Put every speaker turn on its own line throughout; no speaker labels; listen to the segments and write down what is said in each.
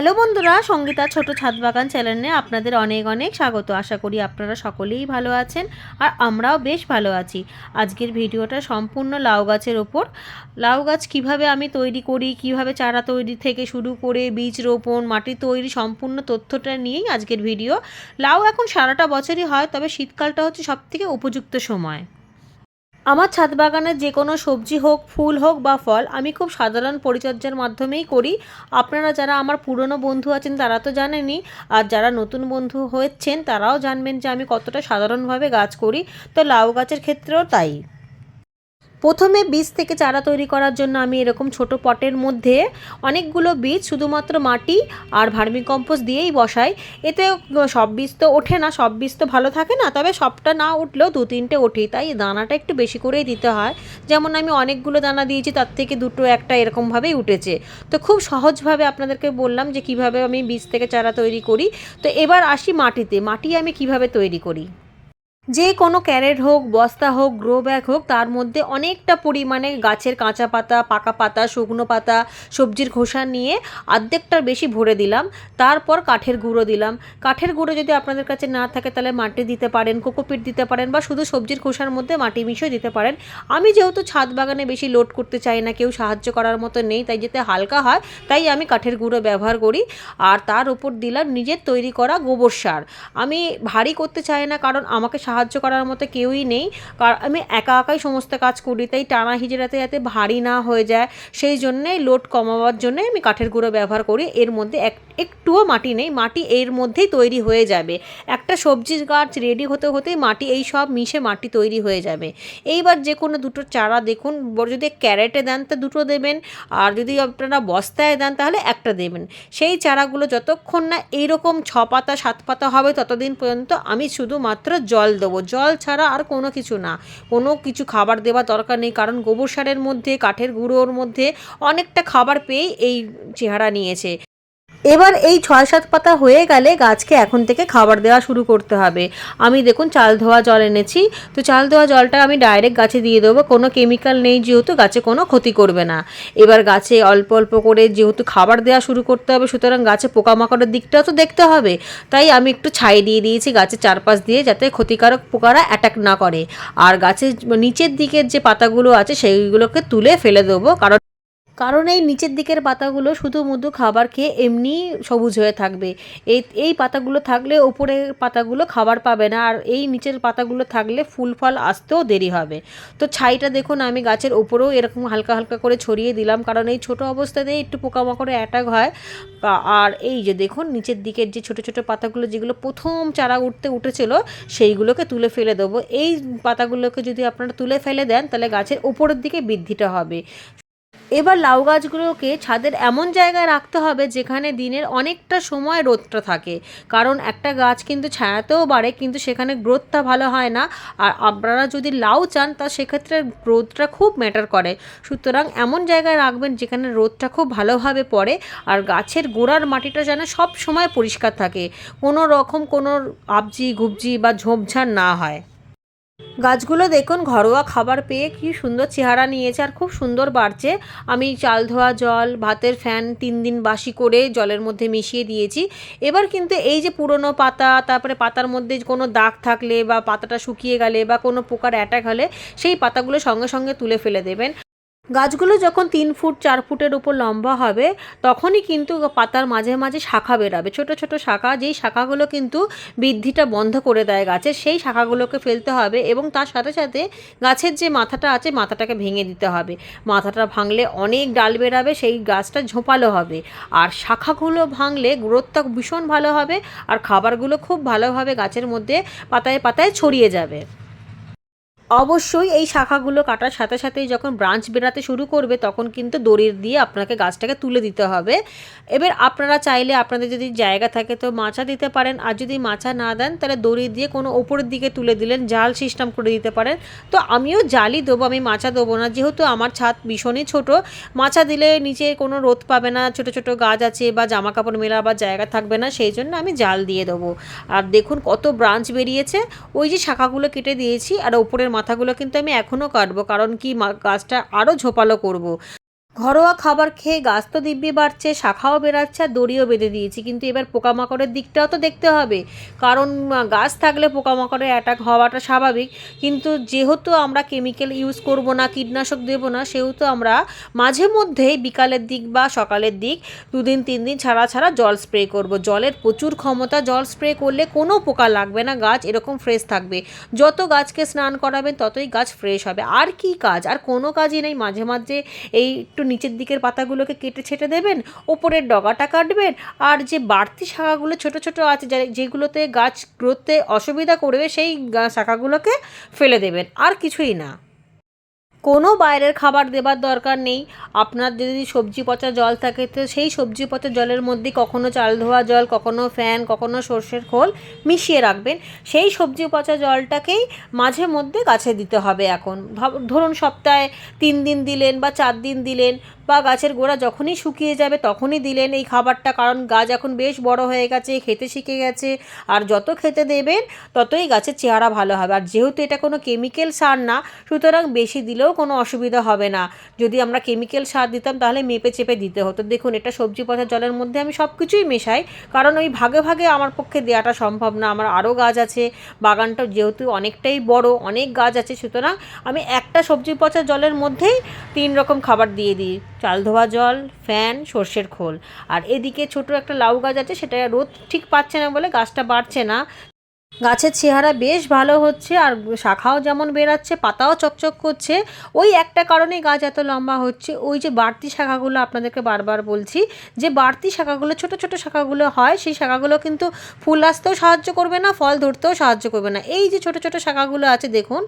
Hello বন্ধুরা, সঙ্গীতা ছোট ছাদ বাগান চ্যানেলে আপনাদের অনেক অনেক স্বাগত। আশা করি আপনারা সকলেই ভালো আছেন আর আমরাও বেশ ভালো আছি। আজকের ভিডিওটা সম্পূর্ণ লাউ গাছের ওপর। লাউ গাছ কীভাবে আমি তৈরি করি, কীভাবে চারা তৈরি থেকে শুরু করে বীজ রোপণ, মাটি তৈরি সম্পূর্ণ তথ্যটা নিয়েই আজকের ভিডিও। লাউ এখন সারাটা বছরই হয়, তবে শীতকালটা হচ্ছে সবথেকে উপযুক্ত সময়। আমার ছাদ বাগানে যে কোনো সবজি হোক, ফুল হোক বা ফল, আমি খুব সাধারণ পরিচর্যার মাধ্যমেই করি। আপনারা যারা আমার পুরনো বন্ধু আছেন, তারা তো জানেনই। আর যারা নতুন বন্ধু হয়েছেন, তারাও জানবেন যে আমি কতটা সাধারণভাবে গাছ করি। তো লাউ গাছের ক্ষেত্রেও তাই। প্রথমে বীজ থেকে চারা তৈরি করার জন্য আমি এরকম ছোট পটের মধ্যে অনেকগুলো বীজ, শুধুমাত্র মাটি আর ভার্মি কম্পোস্ট দিয়েই বসাই। এতে সব বীজ তো ওঠে না, সব বীজ তো ভালো থাকে না, তবে সবটা না উঠলেও দু তিনটে ওঠেই, তাই দানাটা একটু বেশি করেই দিতে হয়। যেমন আমি অনেকগুলো দানা দিয়েছি, তার থেকে দুটো একটা এরকমভাবেই উঠেছে। তো খুব সহজভাবে আপনাদেরকে বললাম যে কীভাবে আমি বীজ থেকে চারা তৈরি করি। তো এবার আসি মাটিতে, মাটি আমি কীভাবে তৈরি করি? যে কোনো ক্যারেট হোক, বস্তা হোক, গ্রো ব্যাগ হোক, তার মধ্যে অনেকটা পরিমাণে গাছের কাঁচা পাতা, পাকা পাতা, শুকনো পাতা, সবজির খোসা নিয়ে অর্ধেকটার বেশি ভরে দিলাম। তারপর কাঠের গুঁড়ো দিলাম। কাঠের গুঁড়ো যদি আপনাদের কাছে না থাকে, তাহলে মাটি দিতে পারেন, কোকোপিট দিতে পারেন বা শুধু সবজির খোসার মধ্যে মাটি মিশিয়ে দিতে পারেন। আমি যেহেতু ছাদ বাগানে বেশি লোড করতে চাই না, কেউ সাহায্য করার মতো নেই, তাই যাতে হালকা হয়, তাই আমি কাঠের গুঁড়ো ব্যবহার করি। আর তার উপর দিলাম নিজের তৈরি করা গোবর সার। আমি ভারী করতে চাই না, কারণ আমাকে সাহায্য করার মতো কেউই নেই। কারণ আমি একা একাই সমস্ত কাজ করি, তাই টানা হিজড়াতে যাতে ভারী না হয়ে যায়, সেই জন্যেই লোড কমাবার জন্যে আমি কাঠের গুঁড়ো ব্যবহার করি। এর মধ্যে এক একটুও মাটি নেই, মাটি এর মধ্যেই তৈরি হয়ে যাবে। একটা সবজির গাছ রেডি হতে হতেই মাটি এই সব মিশে মাটি তৈরি হয়ে যাবে। এইবার যে কোনো দুটো চারা দেখুন যদি ক্যারেটে দেন তো দুটো দেবেন, আর যদি আপনারা বস্তায় দেন তাহলে একটা দেবেন। সেই চারাগুলো যতক্ষণ না এইরকম ছ পাতা সাত পাতা হবে ততদিন পর্যন্ত আমি শুধুমাত্র জল দেবো। জল ছাড়া আর কোনো কিছু না। কোনো কিছু খাবার দেওয়া দরকার নেই, কারণ গোবর সারের মধ্যে, কাঠের গুঁড়োর মধ্যে অনেকটা খাবার পেয়েই এই চেহারা নিয়েছে। এবার এই ছয় সাত পাতা হয়ে গেলে গাছকে এখন থেকে খাবার দেওয়া শুরু করতে হবে। আমি দেখুন চাল ধোয়া জল এনেছি। তো চাল ধোয়া জলটা আমি ডাইরেক্ট গাছে দিয়ে দেবো। কোনো কেমিক্যাল নেই যেহেতু গাছে কোনো ক্ষতি করবে না। এবার গাছে অল্প অল্প করে যেহেতু খাবার দেওয়া শুরু করতে হবে, সুতরাং গাছে পোকামাকড়ের দিকটাও তো দেখতে হবে। তাই আমি একটু ছাই দিয়ে দিয়েছি গাছের চারপাশ দিয়ে যাতে ক্ষতিকারক পোকারা অ্যাটাক না করে। আর গাছের নিচের দিকের যে পাতাগুলো আছে, সেইগুলোকে তুলে ফেলে দেবো। কারণ কারণ এই নিচের দিকের পাতাগুলো শুধু মুধু খাবার খেয়ে এমনি সবুজ হয়ে থাকবে। এই এই পাতাগুলো থাকলে ওপরের পাতাগুলো খাবার পাবে না, আর এই নিচের পাতাগুলো থাকলে ফুল ফল আসতেও দেরি হবে। তো ছাইটা দেখুন, আমি গাছের ওপরেও এরকম হালকা হালকা করে ছড়িয়ে দিলাম, কারণ এই ছোট অবস্থাতেই একটু পোকামাকড়ে অ্যাটাক হয়। আর এই যে দেখুন, নিচের দিকের যে ছোট ছোট পাতাগুলো, যেগুলো প্রথম চারা উঠতে উঠেছিল, সেইগুলোকে তুলে ফেলে দেবো। এই পাতাগুলোকে যদি আপনারা তুলে ফেলে দেন, তাহলে গাছের ওপরের দিকে বৃদ্ধিটা হবে। এবার লাউ গাছগুলোকে ছাদের এমন জায়গায় রাখতে হবে যেখানে দিনের অনেকটা সময় রোদটা থাকে। কারণ একটা গাছ কিন্তু ছায়াতেও বাড়ে, কিন্তু সেখানে গ্রোথটা ভালো হয় না। আর আপনারা যদি লাউ চান, তা সেক্ষেত্রে রোদটা খুব ম্যাটার করে। সুতরাং এমন জায়গায় রাখবেন যেখানে রোদটা খুব ভালোভাবে পড়ে। আর গাছের গোড়ার মাটিটা যেন সব সময় পরিষ্কার থাকে। কোনো রকম কোনো আবজি গুবজি বা ঝোপঝাড় না হয়। গাছগুলো দেখুন, ঘরোয়া খাবার পেয়ে কি সুন্দর চেহারা নিয়েছে আর খুব সুন্দর বাড়ছে। আমি চাল ধোয়া জল, ভাতের ফ্যান তিন দিন বাসি করে জলের মধ্যে মিশিয়ে দিয়েছি। এবার কিন্তু এই যে পুরনো পাতা, তারপরে পাতার মধ্যে কোনো দাগ থাকলে বা পাতাটা শুকিয়ে গেলে বা কোনো পোকার অ্যাটাক হলে সেই পাতাগুলো সঙ্গে সঙ্গে তুলে ফেলে দেবেন। গাছগুলো যখন তিন ফুট, চার ফুটের উপর লম্বা হবে, তখনই কিন্তু পাতার মাঝে মাঝে শাখা বেরাবে। ছোট ছোট শাখা, যেই শাখাগুলো কিন্তু বৃদ্ধিটা বন্ধ করে দেয় গাছের সেই শাখাগুলোকে ফেলতে হবে এবং তার সাথে সাথে গাছের যে মাথাটা আছে, মাথাটাকে ভেঙে দিতে হবে। মাথাটা ভাঙলে অনেক ডাল বেরাবে, সেই গাছটা ঝোপালো হবে। আর শাখাগুলো ভাঙলে গ্রোথটা ভীষণ ভালো হবে, আর খাবারগুলো খুব ভালোভাবে গাছের মধ্যে পাতায় পাতায় ছড়িয়ে যাবে। অবশ্যই এই শাখাগুলো কাটার সাথে সাথেই যখন ব্রাঞ্চ বেরাতে শুরু করবে, তখন কিন্তু দড়ির দিয়ে আপনাকে গাছটাকে তুলে দিতে হবে। এবার আপনারা চাইলে আপনাদের যদি জায়গা থাকে তো মাচা দিতে পারেন, আর যদি মাচা না দেন তাহলে দড়ি দিয়ে কোনো ওপরের দিকে তুলে দিলেন, জাল সিস্টেম করে দিতে পারেন। তো আমিও জালই দেবো, আমি মাচা দেবো না, যেহেতু আমার ছাদ ভীষণই ছোট। মাচা দিলে নিচে কোনো রোদ পাবে না, ছোট ছোট গাছ আছে বা জামা কাপড় মেলাবার জায়গা থাকবে না, সেই জন্য আমি জাল দিয়ে দেবো। আর দেখুন কত ব্রাঞ্চ বেরিয়েছে, ওই যে শাখাগুলো কেটে দিয়েছি, আর ওপরের মাথাগুলো কিন্তু আমি এখনও কাটবো কারণ কি গাছটা আরও ঝোপালো করব। ঘরোয়া খাবার খেয়ে গাছ তো দিব্যি বাড়ছে, শাখাও বেরাচ্ছে আর দড়িও বেঁধে দিয়েছি। কিন্তু এবার পোকামাকড়ের দিকটাও তো দেখতে হবে। কারণ গাছ থাকলে পোকামাকড়ের অ্যাটাক হওয়াটা স্বাভাবিক। কিন্তু যেহেতু আমরা কেমিক্যাল ইউজ করব না, কীটনাশক দেবো না, সেহেতু আমরা মাঝে মধ্যেই বিকালের দিক বা সকালের দিক দুদিন, তিন দিন ছাড়া ছাড়া জল স্প্রে করব। জলের প্রচুর ক্ষমতা, জল স্প্রে করলে কোনো পোকা লাগবে না, গাছ এরকম ফ্রেশ থাকবে। যত গাছকে স্নান করাবেন, ততই গাছ ফ্রেশ হবে। আর কি কাজ? আর কোনো কাজই নেই। মাঝে মাঝে এই একটু নিচের দিকের পাতাগুলোকে কেটে ছেটে দেবেন, ওপরের ডগাটা কাটবেন, আর যে বাড়তি শাখাগুলো ছোট ছোট আছে যেগুলোতে গাছ গ্রোথে অসুবিধা করবে, সেই শাখাগুলোকে ফেলে দেবেন, আর কিছুই না। কোনো বাইরের খাবার দেবার দরকার নেই। আপনার যদি সবজি পচা জল থাকে, তো সেই সবজি পচা জলের মধ্যে কখনো চাল ধোয়া জল, কখনো ফ্যান, কখনো সর্ষের খোল মিশিয়ে রাখবেন। সেই সবজি পচা জলটাকেই মাঝে মধ্যে গাছে দিতে হবে এখন। ধরুন সপ্তাহে তিন দিন দিলেন বা চার দিন দিলেন বা গাছের গোড়া যখনই শুকিয়ে যাবে তখনই দিলেন এই খাবারটা, কারণ গাছ এখন বেশ বড় হয়ে গেছে, খেতে শিখে গেছে, আর যত খেতে দেবেন ততই গাছের চেহারা ভালো হবে। আর যেহেতু এটা কোনো কেমিক্যাল সার না, সুতরাং বেশি দিলেও কোনো অসুবিধা হবে না। যদি আমরা কেমিক্যাল সার দিতাম তাহলে মেপে চেপে দিতে হতো। দেখুন, এটা সবজি পচা জলের মধ্যে আমি সব কিছুই মেশাই, কারণ ওই ভাগে ভাগে আমার পক্ষে দেওয়াটা সম্ভব না। আমার আরও গাছ আছে, বাগানটা যেহেতু অনেকটাই বড়, অনেক গাছ আছে, সুতরাং আমি একটা সবজি পচা জলের মধ্যেই তিন রকম খাবার দিয়ে দিই। চাল ধোয়া জল, ফ্যান, সর্ষের খোল। আর এদিকে ছোট একটা লাউ গাছ আছে, সেটা রোদ ঠিক পাচ্ছে না বলে গাছটা বাড়ছে না। গাছের চেহারা বেশ ভালো হচ্ছে, আর শাখাও যেমন বেরাচ্ছে পাতাও চকচক করছে। ওই একটা কারণেই গাছ এত লম্বা হচ্ছে। ওই যে বাড়তি শাখাগুলো আপনাদেরকে বারবার বলছি, যে বাড়তি শাখাগুলো, ছোট ছোট শাখাগুলো হয়, সেই শাখাগুলো কিন্তু ফুল আসতেও সাহায্য করবে না, ফল ধরতেও সাহায্য করবে না। এই যে ছোট ছোট শাখাগুলো আছে, দেখুন,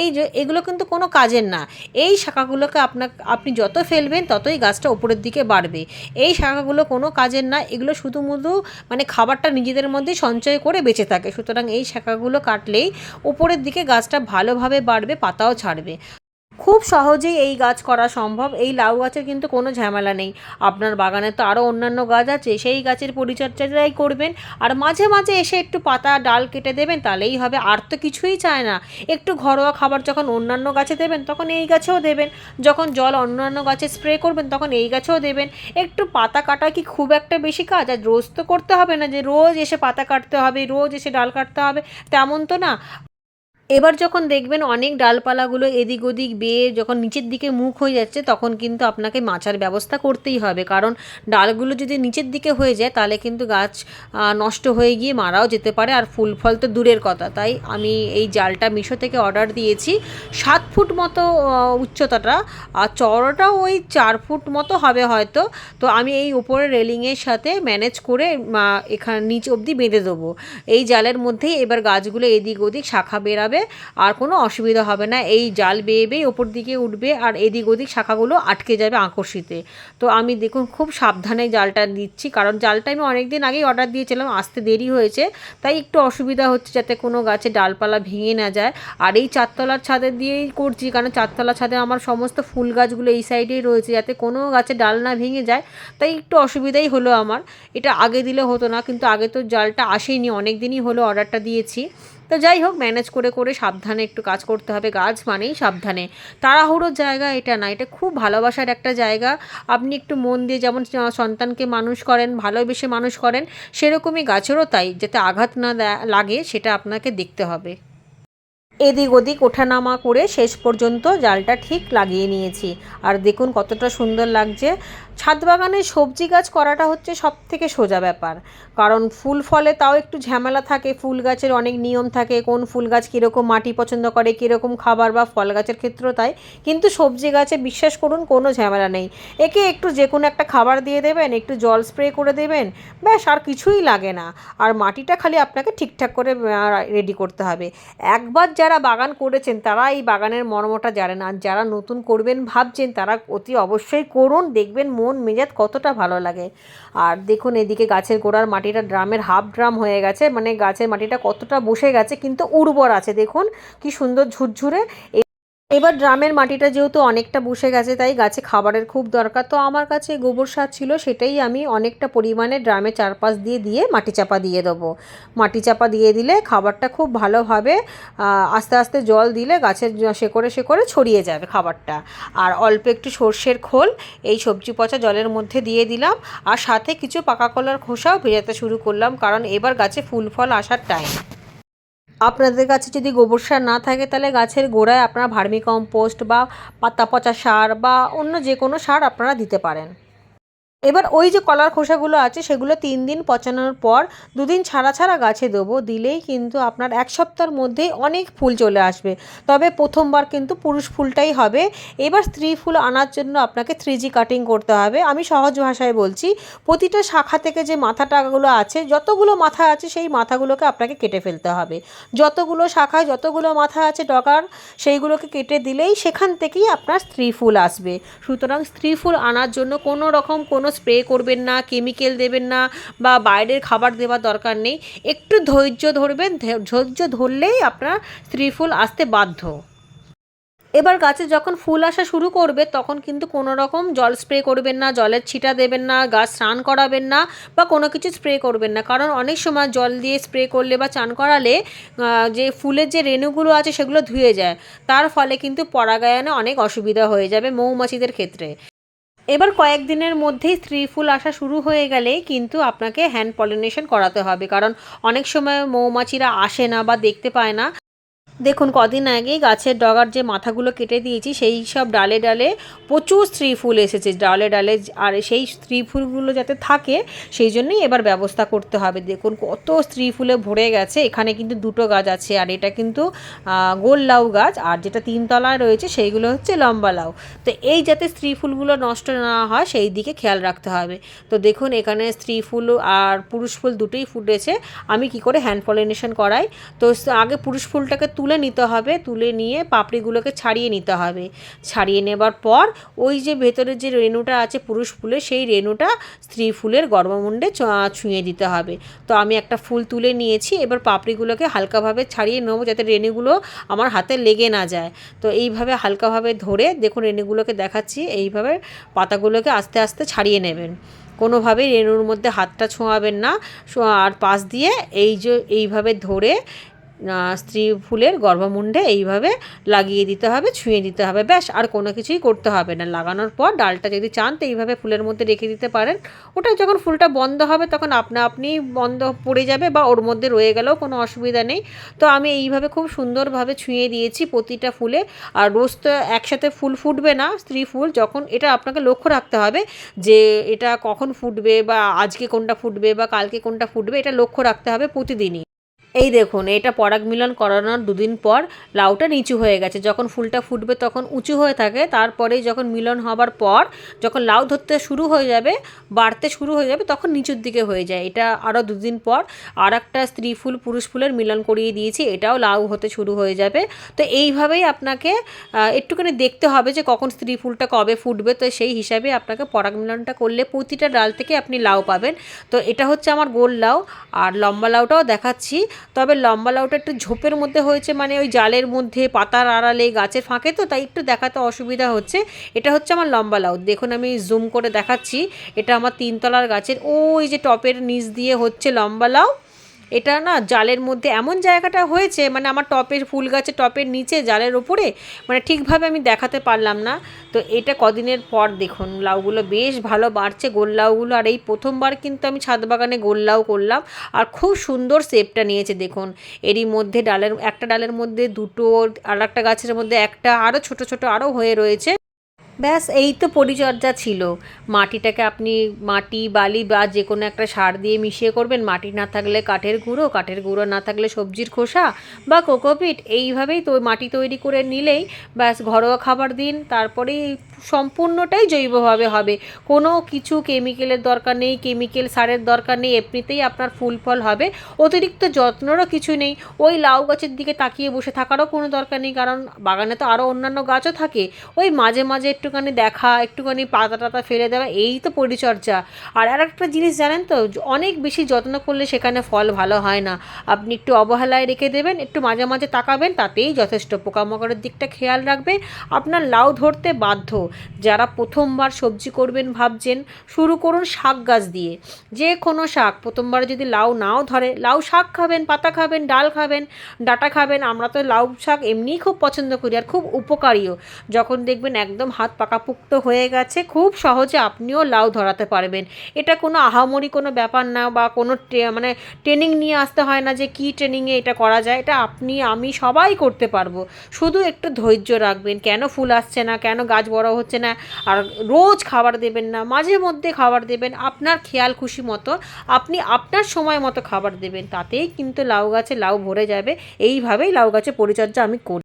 এই যে এগুলো কিন্তু কোনো কাজের না। এই শাখাগুলোকে আপনার আপনি যত ফেলবেন, ততই গাছটা ওপরের দিকে বাড়বে। এই শাখাগুলো কোনো কাজের না, এগুলো শুধুমুধু মানে খাবারটা নিজেদের মধ্যেই সঞ্চয় করে বেঁচে থাকে। সুতরাং এই শাখাগুলো কাটলেই উপরের দিকে গাছটা ভালোভাবে বাড়বে পাতাও ছাড়বে। খুব সহজেই এই গাছ করা সম্ভব। এই লাউ গাছের কিন্তু কোনো ঝামেলা নেই। আপনার বাগানে তো আরও অন্যান্য গাছ আছে, সেই গাছের পরিচর্যাটাই করবেন। আর মাঝে মাঝে এসে একটু পাতা, ডাল কেটে দেবেন, তাহলেই হবে। আর তো কিছুই চায় না। একটু ঘরোয়া খাবার যখন অন্যান্য গাছে দেবেন, তখন এই গাছেও দেবেন। যখন জল অন্যান্য গাছে স্প্রে করবেন, তখন এই গাছেও দেবেন। একটু পাতা কাটা কি খুব একটা বেশি কাজ? আর রোজ তো করতে হবে না যে রোজ এসে পাতা কাটতে হবে, রোজ এসে ডাল কাটতে হবে, তেমন তো না। এবার যখন দেখবেন অনেক ডালপালাগুলো এদিক ওদিক বেয়ে যখন নিচের দিকে মুখ হয়ে যাচ্ছে, তখন কিন্তু আপনাকে মাচার ব্যবস্থা করতেই হবে। কারণ ডালগুলো যদি নিচের দিকে হয়ে যায়, তাহলে কিন্তু গাছ নষ্ট হয়ে গিয়ে মারাও যেতে পারে। আর ফুল ফল তো দূরের কথা। তাই আমি এই জালটা মিশো থেকে অর্ডার দিয়েছি। সাত ফুট মতো উচ্চতাটা। আর চওড়াটাও ওই চার ফুট মতো হবে হয়তো। তো আমি এই উপরে রেলিংয়ের সাথে ম্যানেজ করে এখানে নিচ অবধি বেঁধে দেবো। এই জালের মধ্যেই এবার গাছগুলো এদিক ওদিক শাখা বেরাবে। আর কোনো অসুবিধা হবে না। এই জাল বেয়ে বেয়ে ওপর দিকে উঠবে আর এদিক ওদিক শাখাগুলো আটকে যাবে আকর্ষিতে তো আমি দেখুন খুব সাবধানে জালটা দিচ্ছি কারণ জালটা আমি অনেক দিন আগেই অর্ডার দিয়েছিলাম, আসতে দেরি হয়েছে। তাই একটু অসুবিধা হচ্ছে যাতে কোনো গাছে ডালপালা ভেঙে না যায়। আর এই চারতলার ছাদের দিয়েই করছি, কারণ চারতলার ছাদে আমার সমস্ত ফুল গাছগুলো এই সাইডেই রয়েছে, যাতে কোনো গাছে ডাল না ভেঙে যায়। তাই একটু অসুবিধাই হলো আমার। এটা আগে দিলে হতো না, কিন্তু আগে তো জালটা আসেনি অনেক দিনই হলো অর্ডারটা দিয়েছি। তো যাই হোক ম্যানেজ করে করে সাবধানে একটু কাজ করতে হবে। গাছ মানেই সাবধানে। তাড়াহুড়োর জায়গা এটা না, এটা খুব ভালোবাসার একটা জায়গা। আপনি একটু মন দিয়ে যেমন সন্তানকে মানুষ করেন, ভালোবেসে মানুষ করেন, সেরকমই গাছেরও তাই। যাতে আঘাত না লাগে, সেটা আপনাকে দেখতে হবে। এদিক ওদিক ওঠানামা করে শেষ পর্যন্ত জালটা ঠিক লাগিয়ে নিয়েছি। আর দেখুন কতটা সুন্দর লাগছে। ছাদ বাগানে সবজি গাছ করাটা হচ্ছে সব থেকে সোজা ব্যাপার। কারণ ফুল ফলে তাও একটু ঝামেলা থাকে, ফুল গাছের অনেক নিয়ম থাকে, কোন ফুল গাছ কীরকম মাটি পছন্দ করে, কীরকম খাবার বা ফল গাছের ক্ষেত্রেও তাই। কিন্তু সবজি গাছে বিশ্বাস করুন, কোনো ঝামেলা নেই। একে একটু যে কোনো একটা খাবার দিয়ে দেবেন, একটু জল স্প্রে করে দেবেন, ব্যাস, আর কিছুই লাগে না। আর মাটিটা খালি আপনাকে ঠিকঠাক করে রেডি করতে হবে। একবার যারা বাগান করেছেন, তারা এই বাগানের মর্মটা জানেন। আর যারা নতুন করবেন, ভাবছেন, তারা অতি অবশ্যই করুন, দেখবেন মন মেজাজ কতটা ভালো লাগে। আর দেখুন, এদিকে গাছের গোড়ার মাটিটা ড্রামের হাফ ড্রাম হয়ে গেছে মানে গাছের মাটিটা কতটা বসে গেছে, কিন্তু উর্বর আছে। দেখুন, কি সুন্দর ঝুরঝুরে। এবার ড্রামের মাটিটা যেহেতু অনেকটা বসে গেছে, তাই গাছে খাবারের খুব দরকার। তো আমার কাছে গোবর সার ছিল, সেটাই আমি অনেকটা পরিমাণে ড্রামে চারপাশ দিয়ে দিয়ে মাটি চাপা দিয়ে দেবো। মাটি চাপা দিয়ে দিলে খাবারটা খুব ভালোভাবে আস্তে আস্তে জল দিলে গাছের শেকড়ে শেকড়ে ছড়িয়ে যাবে খাবারটা। আর অল্প একটু সর্ষের খোল, এই সবজি পচা জলের মধ্যে দিয়ে দিলাম। আর সাথে কিছু পাকা কলার খোসাও ভেজাতে শুরু করলাম, কারণ এবার গাছে ফুল ফল আসার টাইম আপনাদের কাছে যদি গোবর সার না থাকে, তাহলে গাছের গোড়ায় আপনারা ভার্মিকম্পোস্ট বা পাতা পচা সার বা অন্য যে কোনো সার আপনারা দিতে পারেন। এবার ওই যে কলার খোসাগুলো আছে, সেগুলো তিন দিন পচানোর পর দুদিন ছাড়া ছাড়া গাছে দেবো, দিলেই কিন্তু আপনার এক সপ্তাহের মধ্যেই অনেক ফুল চলে আসবে। তবে প্রথমবার কিন্তু পুরুষ ফুলটাই হবে। এবার স্ত্রী ফুল আনার জন্য আপনাকে থ্রি কাটিং করতে হবে। আমি সহজ ভাষায় বলছি, প্রতিটা শাখা থেকে যে মাথা টাকাগুলো আছে, যতগুলো মাথা আছে, সেই মাথাগুলোকে আপনাকে কেটে ফেলতে হবে। যতগুলো শাখায় যতগুলো মাথা আছে ডগার, সেইগুলোকে কেটে দিলেই সেখান থেকেই আপনার স্ত্রী ফুল আসবে। সুতরাং স্ত্রী ফুল আনার জন্য কোনো রকম কোনো স্প্রে করবেন না কেমিক্যাল দেবেন না বা বাইরের খাবার দেওয়ার দরকার নেই। একটু ধৈর্য ধরবেন ধৈর্য ধরলেই আপনার স্ত্রী ফুল আসতে বাধ্য। এবার গাছে যখন ফুল আসা শুরু করবে, তখন কিন্তু কোনো রকম জল স্প্রে করবেন না, জলের ছিটা দেবেন না, গাছ স্নান করাবেন না বা কোনো কিছু স্প্রে করবেন না। কারণ অনেক সময় জল দিয়ে স্প্রে করলে বা চান করালে যে ফুলের যে রেণুগুলো আছে সেগুলো ধুয়ে যায়। তার ফলে কিন্তু পরাগায়নে অনেক অসুবিধা হয়ে যাবে মৌমাছিদের ক্ষেত্রে। এবার কয়েকদিনের মধ্যেই স্ত্রী ফুল আসা শুরু হয়ে গেলে কিন্তু আপনাকে হ্যান্ড পলিনেশন করাতে হবে। কারণ অনেক সময় মৌমাছিরা আসে না বা দেখতে পায় না। দেখুন, কদিন আগে গাছের ডগার যে মাথাগুলো কেটে দিয়েছি, সেই সব ডালে ডালে প্রচুর স্ত্রী ফুল এসেছে। ডালে ডালে আর সেই স্ত্রী ফুলগুলো যাতে থাকে, সেই জন্যই এবার ব্যবস্থা করতে হবে। দেখুন, কত স্ত্রী ফুলে ভরে গেছে। এখানে কিন্তু দুটো গাছ আছে, আর এটা কিন্তু গোল লাউ গাছ, আর যেটা তিনতলায় রয়েছে, সেইগুলো হচ্ছে লম্বা লাউ। তো এই যাতে স্ত্রী ফুলগুলো নষ্ট না হয়, সেই দিকে খেয়াল রাখতে হবে। তো দেখুন, এখানে স্ত্রী ফুল আর পুরুষ ফুল দুটোই ফুটেছে। আমি কি করে হ্যান্ড পলিনেশন করাই? তো আগে পুরুষ ফুলটাকে তুলে নিতে হবে, তুলে নিয়ে পাপড়িগুলোকে ছাড়িয়ে নিতে হবে। ছাড়িয়ে নেবার পর ওই যে ভেতরের যে রেণুটা আছে পুরুষ ফুলের, সেই রেণুটা স্ত্রী ফুলের গর্ভমুণ্ডে ছুঁয়ে দিতে হবে। তো আমি একটা ফুল তুলে নিয়েছি, এবার পাপড়িগুলোকে হালকাভাবে ছাড়িয়ে নেব যাতে রেণুগুলো আমার হাতে লেগে না যায়। তো এইভাবে হালকাভাবে ধরে দেখুন রেণুগুলোকে দেখাচ্ছি, এইভাবে পাতাগুলোকে আস্তে আস্তে ছাড়িয়ে নেবেন। কোনোভাবেই রেণুর মধ্যে হাতটা ছোঁয়াবেন না আর পাশ দিয়ে এই যে এইভাবে ধরে স্ত্রী ফুলের গর্ভমুণ্ডে এইভাবে লাগিয়ে দিতে হবে, ছুঁয়ে দিতে হবে, ব্যাস, আর কোনো কিছুই করতে হবে না। লাগানোর পর ডালটা যদি চান তো এইভাবে ফুলের মধ্যে রেখে দিতে পারেন। ওটা যখন ফুলটা বন্ধ হবে তখন আপনা আপনি বন্ধ পড়ে যাবে বা ওর মধ্যে রয়ে গেলেও কোনো অসুবিধা নেই। তো আমি এইভাবে খুব সুন্দরভাবে ছুঁয়ে দিয়েছি প্রতিটা ফুলে। আর রোজ তো একসাথে ফুল ফুটবে না, স্ত্রী ফুল, যখন এটা আপনাকে লক্ষ্য রাখতে হবে যে এটা কখন ফুটবে বা আজকে কোনটা ফুটবে বা কালকে কোনটা ফুটবে, এটা লক্ষ্য রাখতে হবে প্রতিদিনই। এই দেখুন, এটা পরাগ মিলন করানোর দুদিন পর লাউটা নিচু হয়ে গেছে। যখন ফুলটা ফুটবে তখন উঁচু হয়ে থাকে, তারপরেই যখন মিলন হবার পর যখন লাউ ধরতে শুরু হয়ে যাবে, বাড়তে শুরু হয়ে যাবে, তখন নিচুর দিকে হয়ে যায়। এটা আরও দুদিন পর আর একটা স্ত্রী ফুল, পুরুষ ফুলের মিলন করিয়ে দিয়েছি, এটাও লাউ হতে শুরু হয়ে যাবে। তো এইভাবেই আপনাকে একটুখানি দেখতে হবে যে কখন স্ত্রী ফুলটা কবে ফুটবে। তো সেই হিসাবে আপনাকে পরাগ মিলনটা করলে প্রতিটা ডাল থেকে আপনি লাউ পাবেন। তো এটা হচ্ছে আমার গোল লাউ, আর লম্বা লাউটাও দেখাচ্ছি। তবে লম্বা লাউটা একটু ঝোপের মধ্যে হয়েছে মানে ওই জালের মধ্যে, পাতার আড়ালে, গাছের ফাঁকে তো, তাই একটু দেখাতে অসুবিধা হচ্ছে। এটা হচ্ছে আমার লম্বা লাউ। দেখুন, আমি জুম করে দেখাচ্ছি। এটা আমার তিনতলার গাছের, ওই যে টপের নিচ দিয়ে হচ্ছে লম্বা লাউ। এটা না জালের মধ্যে এমন জায়গাটা হয়েছে মানে আমার টপের ফুল গাছে, টপের নিচে জালের ওপরে মানে ঠিকভাবে আমি দেখাতে পারলাম না। তো এটা কদিনের পর দেখুন, লাউগুলো বেশ ভালো বাড়ছে, গোল লাউগুলো, আর এই প্রথমবার কিন্তু আমি ছাদ বাগানে গোল লাউ করলাম। আর খুব সুন্দর শেপটা নিয়েছে দেখুন, এরই মধ্যে ডালের, একটা ডালের মধ্যে দুটো আর একটা গাছের মধ্যে একটা আরও ছোট ছোট আরও হয়ে রয়েছে। ব্যাস, এই তো পরিচর্যা ছিল। মাটিটাকে আপনি মাটি, বালি বা যে কোনো একটা সার দিয়ে মিশিয়ে করবেন। মাটি না থাকলে কাঠের গুঁড়ো কাঠের গুঁড়ো না থাকলে সবজির খোসা বা কোকোপিট। এইভাবেই তো মাটি তৈরি করে নিলেই ব্যাস, ঘরোয়া খাবার দিন, তারপরেই সম্পূর্ণটাই জৈবভাবে হবে। কোনো কিছু কেমিক্যালের দরকার নেই কেমিক্যাল সারের দরকার নেই, এমনিতেই আপনার ফুল ফল হবে। অতিরিক্ত যত্নেরও কিছু নেই। ওই লাউ গাছের দিকে তাকিয়ে বসে থাকারও কোনো দরকার নেই, কারণ বাগানে তো আরও অন্যান্য গাছও থাকে। ওই মাঝে মাঝে একটুখানি দেখা, একটুখানি পাতা টাতা ফেলে দেওয়া, এই তো পরিচর্যা। আর আর একটা জিনিস জানেন তো, অনেক বেশি যত্ন করলে সেখানে ফল ভালো হয় না। আপনি একটু অবহেলায় রেখে দেবেন, একটু মাঝে মাঝে তাকাবেন, তাতেই যথেষ্ট। পোকামাকড়ের দিকটা খেয়াল রাখবে আপনার লাউ ধরতে বাধ্য। যারা প্রথমবার সবজি করবেন ভাবছেন, শুরু করুন শাক গাছ দিয়ে। যে কোনো শাক, প্রথমবার যদি লাউ নাও ধরে, লাউ শাক খাবেন, পাতা খাবেন, ডাল খাবেন, ডাটা খাবেন, আমরা তো লাউ শাক এমনিই খুব পছন্দ করি আর খুব উপকারীও। যখন দেখবেন একদম হাত পাকাপুক্ত হয়ে গেছে, খুব সহজে আপনিও লাউ ধরাতে পারবেন। এটা কোনো আহামরি কোনো ব্যাপার না বা কোনো মানে ট্রেনিং নিয়ে আসতে হয় না যে কী ট্রেনিংয়ে এটা করা যায়, এটা আপনি, আমি সবাই করতে পারব। শুধু একটু ধৈর্য রাখবেন, কেন ফুল আসছে না, কেন গাছ বড় হচ্ছে না। আর রোজ খাবার দেবেন না, মাঝে মধ্যে খাবার দেবেন। আপনার খেয়াল খুশি মতো আপনি আপনার সময় মতো খাবার দেবেন। তাতেই কিন্তু লাউ গাছে লাউ ভরে যাবে। এইভাবেই লাউ গাছে পরিচর্যা আমি করি।